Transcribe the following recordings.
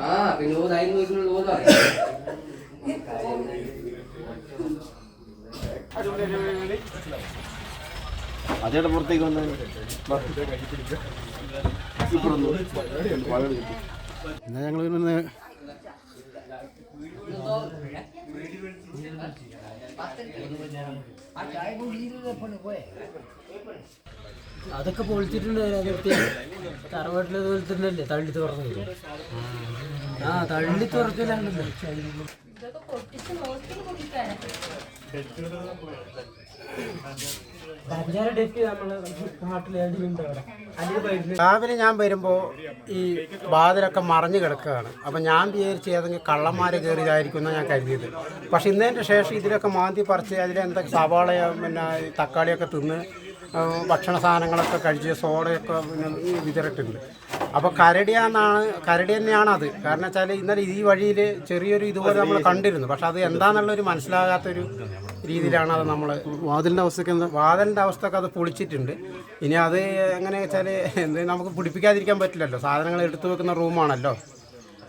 ആ പിന്നെ ഓതാ അതേടെ പുറത്തേക്ക് വന്ന. എന്നാ ഞങ്ങൾ പിന്നെ അതൊക്കെ പൊളിച്ചിട്ടുണ്ട് തറവാട്ടിലെ പോലത്തല്ലേ തള്ളി തുറന്നു ആ തള്ളി ഇതൊക്കെ പൊട്ടിച്ച് നോക്കി രാവിലെ ഞാൻ വരുമ്പോൾ ഈ വാതിലൊക്കെ മറഞ്ഞു കിടക്കുകയാണ്. അപ്പം ഞാൻ വിചാരിച്ച് ഏതെങ്കിലും കള്ളന്മാർ കയറിയതായിരിക്കും എന്നാണ് ഞാൻ കരുതിയത്. പക്ഷെ ഇന്നതിന്റെ ശേഷം ഇതിലൊക്കെ മാന്തി പറിച്ച് അതിലെന്തൊക്കെ സവാള പിന്നെ തക്കാളിയൊക്കെ തിന്ന് ഭക്ഷണ സാധനങ്ങളൊക്കെ കഴിച്ച് സോഡയൊക്കെ പിന്നെ ഈ വിതറിയിട്ടുണ്ട്. അപ്പോൾ കരടിയാന്നാണ് കരടി തന്നെയാണ് അത്. കാരണം വെച്ചാൽ ഇന്നലെ ഈ വഴിയിൽ ചെറിയൊരു ഇതുപോലെ നമ്മൾ കണ്ടിരുന്നു. പക്ഷെ അത് എന്താണെന്നുള്ളൊരു മനസ്സിലാകാത്തൊരു രീതിയിലാണ് അത് നമ്മൾ വാതിലിന്റെ അവസ്ഥയ്ക്ക് എന്താ? വാതിലിന്റെ അവസ്ഥയൊക്കെ അത് പൊളിച്ചിട്ടുണ്ട്. ഇനി അത് എങ്ങനെ വെച്ചാൽ എന്ത് നമുക്ക് പിടിപ്പിക്കാതിരിക്കാൻ പറ്റില്ലല്ലോ. സാധനങ്ങൾ എടുത്തു വെക്കുന്ന റൂമാണല്ലോ.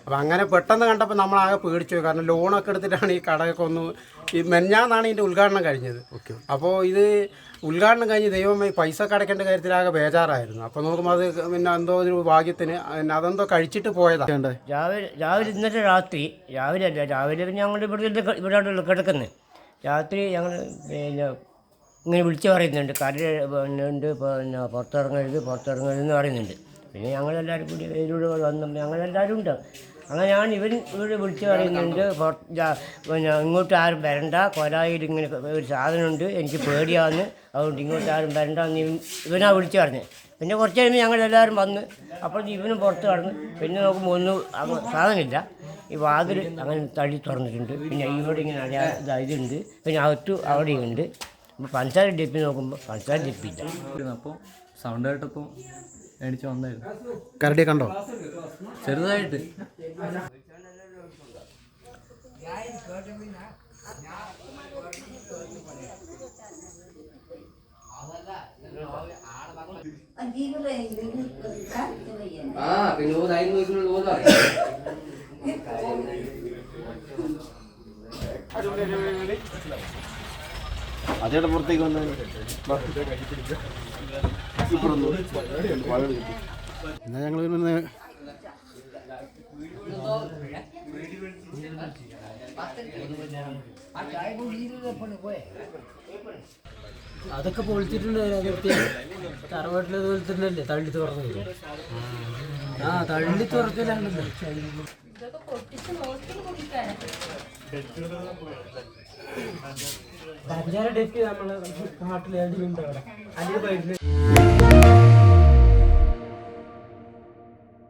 അപ്പം അങ്ങനെ പെട്ടെന്ന് കണ്ടപ്പോൾ നമ്മളാകെ പേടിച്ചു പോയി. കാരണം ലോണൊക്കെ എടുത്തിട്ടാണ് ഈ കടയൊക്കെ ഒന്ന് ഈ മെഞ്ഞാന്നാണ് ഇതിന്റെ ഉദ്ഘാടനം കഴിഞ്ഞത്. അപ്പോൾ ഇത് ഉദ്ഘാടനം കഴിഞ്ഞ് ദൈവം ഈ പൈസ കടക്കേണ്ട കാര്യത്തിലാകെ ബേജാറായിരുന്നു. അപ്പോൾ നോക്കുമ്പോൾ അത് പിന്നെ എന്തോ ഒരു ഭാഗ്യത്തിന് പിന്നെ അതെന്തോ കഴിച്ചിട്ട് പോയതാണ് രാവിലെ രാവിലെ ഇന്നത്തെ രാത്രി രാവിലെ അല്ല രാവിലെ പിന്നെ ഞങ്ങൾ ഇവിടെ ഇവിടെ കിടക്കുന്നത് രാത്രി ഞങ്ങൾ പിന്നെ ഇങ്ങനെ വിളിച്ച് പറയുന്നുണ്ട്. ഉണ്ട് പിന്നെ പുറത്തിറങ്ങരുത് പുറത്തിറങ്ങരുത് എന്ന് പറയുന്നുണ്ട്. പിന്നെ ഞങ്ങളെല്ലാവരും കൂടി ഇതിലൂടെ വന്നു ഞങ്ങളെല്ലാവരും ഉണ്ട്. അങ്ങനെ ഞാൻ ഇവൻ ഇവിടെ വിളിച്ച് പറയുന്നുണ്ട്. പിന്നെ ഇങ്ങോട്ട് ആരും വരണ്ട. കൊലായിൽ ഇങ്ങനെ ഒരു സാധനമുണ്ട് എനിക്ക് പേടിയാന്ന്. അതുകൊണ്ട് ഇങ്ങോട്ട് ആരും വരണ്ട എന്ന് ഇവൻ ഇവനാ വിളിച്ച് പറഞ്ഞത്. പിന്നെ കുറച്ച് കഴിയുമ്പോൾ ഞങ്ങളെല്ലാവരും വന്ന് അപ്പോൾ ഇവനും പുറത്ത് കടന്ന് പിന്നെ നോക്കുമ്പോൾ ഒന്നും സാധനമില്ല. ഈ വാതിൽ അങ്ങനെ തടി തുറന്നിട്ടുണ്ട്. പിന്നെ ഇവിടെ ഇങ്ങനെ ഇതുണ്ട്. പിന്നെ അകത്തു അവിടെയുണ്ട്. അപ്പോൾ ഡിപ്പി ഡെപ്പി നോക്കുമ്പോൾ പഞ്ചായത്ത് ഡെപ്പില്ല. അപ്പോൾ സൗണ്ട് കേട്ടപ്പോൾ മേടിച്ച് വന്നായിരുന്നു കരടി കണ്ടോ? ചെറുതായിട്ട്. ആ പിന്നെ അതേടെ പുറത്തേക്ക് വന്ന? എന്നാ ഞങ്ങൾ പിന്നെ അതൊക്കെ പൊളിച്ചിട്ടുണ്ട് തറവാട്ടിലെ പോലത്തല്ലേ തള്ളി തുറന്നു. ആ തള്ളി തുറക്കലാണല്ലോ. ഇതൊക്കെ പൊട്ടിച്ച് നോക്കി കുടിക്കാനാ പഞ്ചാര ഡെറ്റ് നമ്മളെ നാട്ടിൽ ഏതെങ്കിലും അവിടെ. അതിന് പൈപ്പിൽ